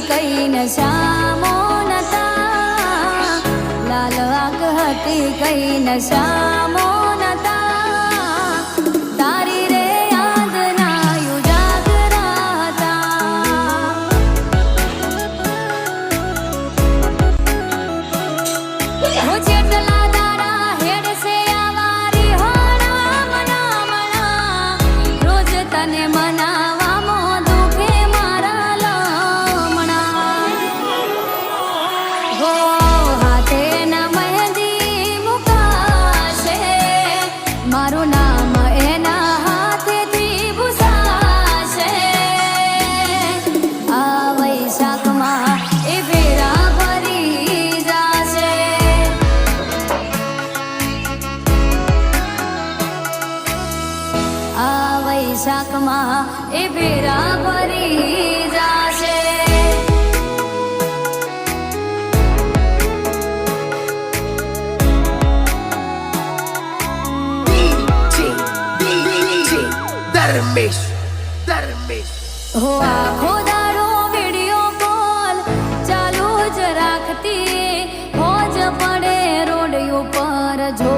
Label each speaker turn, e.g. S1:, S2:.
S1: કઈ નશામો નતા. લાલ આંખ હતી કઈ નશામો નતા. તારી રે યાદના એ ભેરા ભરી જાશે.
S2: દરમેશ દરમેશ
S1: હો આખો દારો વિડિયો કોલ ચાલુ જ રાખતી હોજ પડે રોડ પર જો